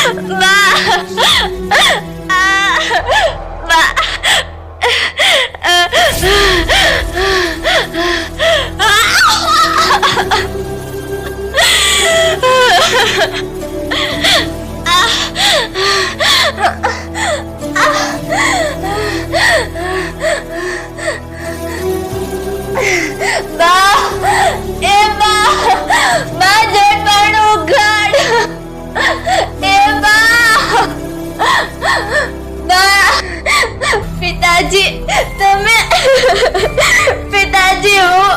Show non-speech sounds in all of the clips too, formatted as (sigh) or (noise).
(laughs) 妈。પિતાજી, તમે પિતાજી, હું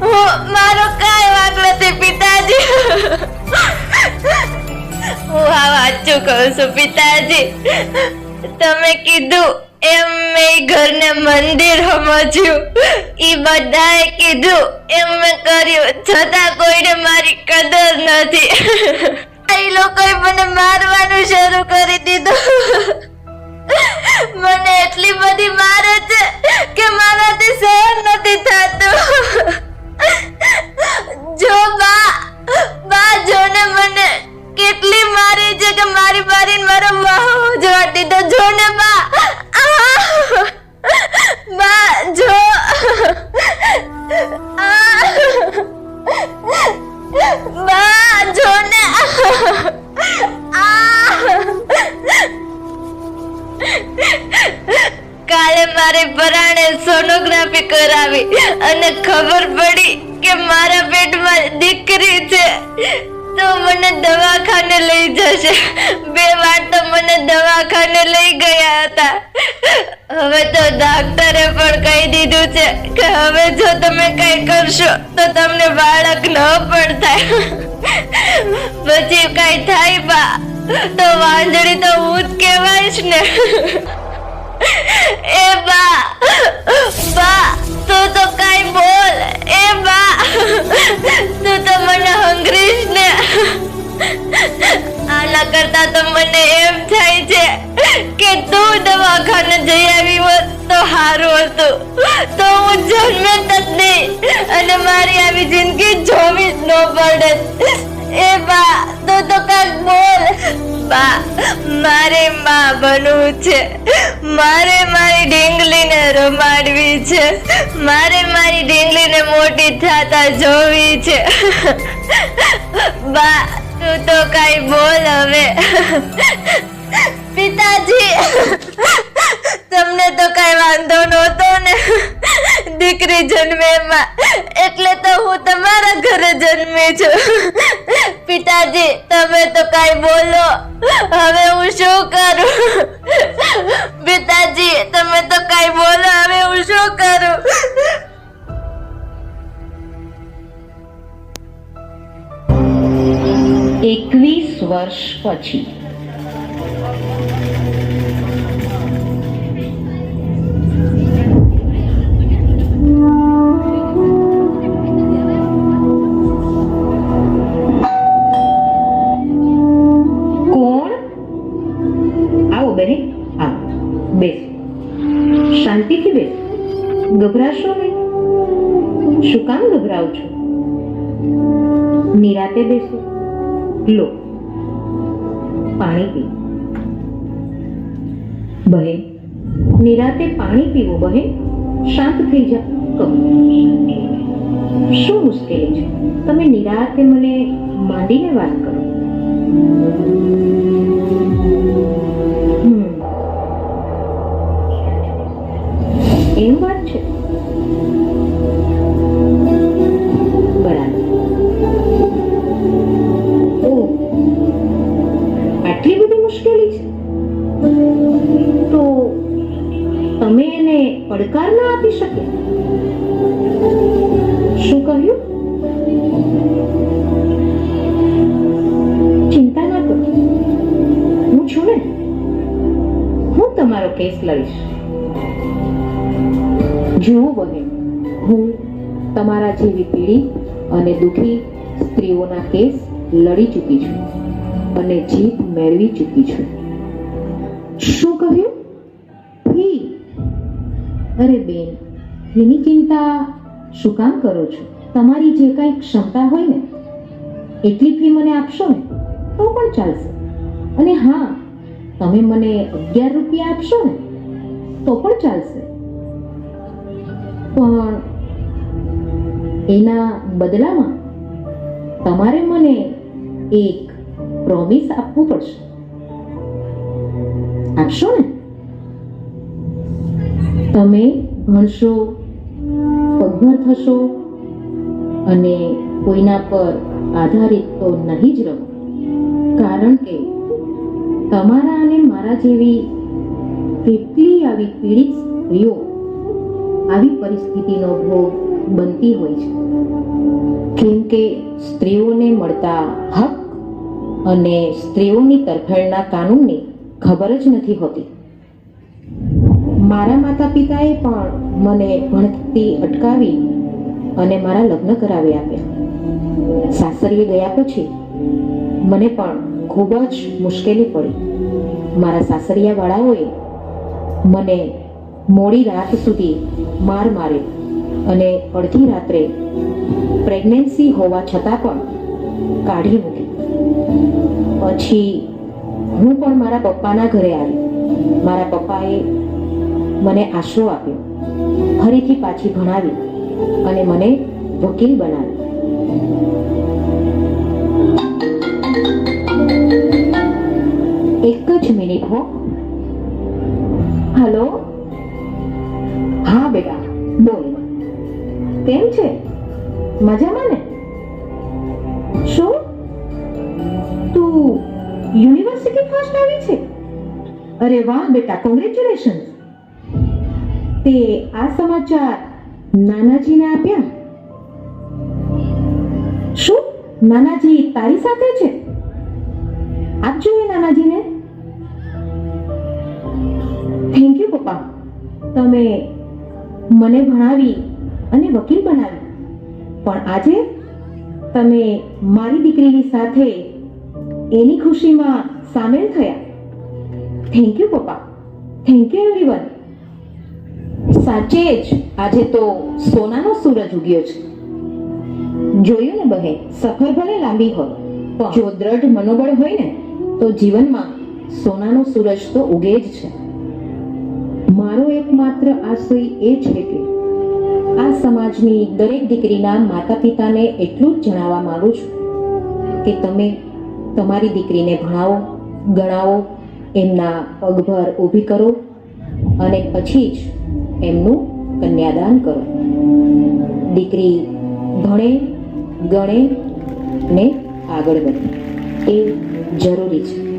હું, મારો કાંઈ વાંક નથી, પિતાજી. હું આ વાંચું કહું છું, પિતાજી, તમે કીધું એમ મેં ઘરને મંદિર સમજ્યું. એ બધાએ કીધું એમ મેં કર્યું, છતાં કોઈને મારી કદર નથી. એ લોકોએ મને મારવાનું શરૂ કરી દીધું. મને એટલી બધી મારે છે કે મારાથી સહન નથી થતું. સોનોગ્રાફી કરાવી. અને ખબર પડી કે મારા પેટમાં દીકરી છે. તો મને દવાખાને લઈ જશે. બે વાર તો મને દવાખાને લઈ ગયા હતા. હવે તો ડાક્ટરે પણ કહી દીધું છે કે હવે જો તમે કઈ કરશો, તો તમને બાળક ન પણ થાય. પછી કઈ થાય બા તો વાંદળી તો હું જ કહેવાય ને. સારું હતું. તો હું જન્મે જ નહીં અને મારી આવી જિંદગી જોવી જ ન પડે. એ બા, તું તો કાક બોલ. બા, મારે માં બનવું છે. મારે મારી ઢીંગલીને રમાડવી છે. મારે મારી ઢીંગલીને મોટી થતા જોવી છે. બા, તું તો કાઈ બોલ હવે. પિતાજી. તમને તો કઈ વાંધો નહોતો ને. દીકરી જન્મે એટલે તો હું તમારા ઘરે જન્મી છું. પિતાજી, તમે તો કઈ બોલો. હવે હું શું કરું? પિતાજી, તમે તો કઈ બોલો, હવે હું શું કરું? એકવીસ વર્ષ પછી. બેસ શાંતિથી બેસ ગભરાશો નહીં. શું કામ ગભરાવ છો? નિરાતે બેસો. લો. પાણી પી. બહેન, નિરાતે પાણી પીવું, બહેન. શાંત થઈ જા. કહો. શું મુશ્કેલી છે? તમે નિરાતે મને માંડીને વાત કરો. એમ વાત છે. બરાબર. આટલી બધી મુશ્કેલી છે? તો તમે એને પડકાર ના આપી શકે? શું કહ્યું? ચિંતા ના કરો. હું છું ને. હું તમારો કેસ લઈશ. જુઓ બહેન હું તમારા જેવી પીડિત અને દુઃખી સ્ત્રીઓના કેસ લડી ચૂકી છું અને જીત મેળવી ચૂકી છું. શું કહ્યું? ફી. અરે બેન, એની ચિંતા શું કામ કરો છો? તમારી જે કાંઈ ક્ષમતા હોય ને, એટલી ફી મને આપશો ને, તો પણ ચાલશે. અને હા, તમે મને અગિયાર રૂપિયા આપશો ને, તો પણ ચાલશે. પણ એના બદલામાં તમારે મને એક પ્રોમિસ આપવું પડશે. આપશો ને? તમે ભણશો પગભર થશો અને કોઈના પર આધારિત તો નહીં જ રહો. કારણ કે તમારા અને મારા જેવી કેટલી આવી પીડિત સ્ત્રીઓ આવી પરિસ્થિતિનો ભોગ બનતી હોય છે. કેમ કે સ્ત્રીઓને મળતા હક અને સ્ત્રીઓની તરફેણના કાનૂનની ખબર જ નથી હોતી. મારા માતા પિતાએ પણ મને ભણતી અટકાવી અને મારા લગ્ન કરાવી આપ્યા. સાસરીએ ગયા પછી મને પણ ખૂબ જ મુશ્કેલી પડી. મારા સાસરિયાવાળાઓએ મને મોડી રાત સુધી માર મારે અને અડધી રાત્રે પ્રેગ્નન્સી હોવા છતાં પણ કાઢી મૂકી. પછી હું પણ મારા પપ્પાના ઘરે આવી. મારા પપ્પાએ મને આશરો આપ્યો. ફરીથી પાછી ભણાવી અને મને વકીલ બનાવી. એક જ મિનિટ હો. હલો? મજામાં ને? શું? તું યુનિવર્સિટી ફર્સ્ટ આવી છે? અરે વાહ બેટા કોંગ્રેચ્યુલેશન તે આ સમાચાર નાનાજીને આપ્યા? શું? નાનાજી તારી સાથે છે? આપજો એ નાનાજીને. થેન્ક યુ પપ્પા. તમે મને ભણાવી અને વકીલ બનાવી. પણ આજે તમે મારી દીકરીની સાથે એની ખુશીમાં સામેલ થયા. થેન્ક યુ પપ્પા. થેન્ક યુ એવરીવન સાચે જ આજે તો સોનાનો સૂરજ ઉગ્યો છે. જોયું ને બહેન, સફર ભલે લાંબી હોય, પણ જો દ્રઢ મનોબળ હોય ને, તો જીવનમાં સોનાનો સૂરજ તો ઉગે જ છે. મારો એકમાત્ર આશય એ છે કે આ સમાજની દરેક દીકરીના માતા પિતાને એટલું જ જણાવવા માંગુ છું કે તમે તમારી દીકરીને ભણાવો, ગણાવો, એમના પગભર ઊભી કરો અને પછી જ એમનું કન્યાદાન કરો. દીકરી ભણે, ગણે ને આગળ વધે. એ જરૂરી છે.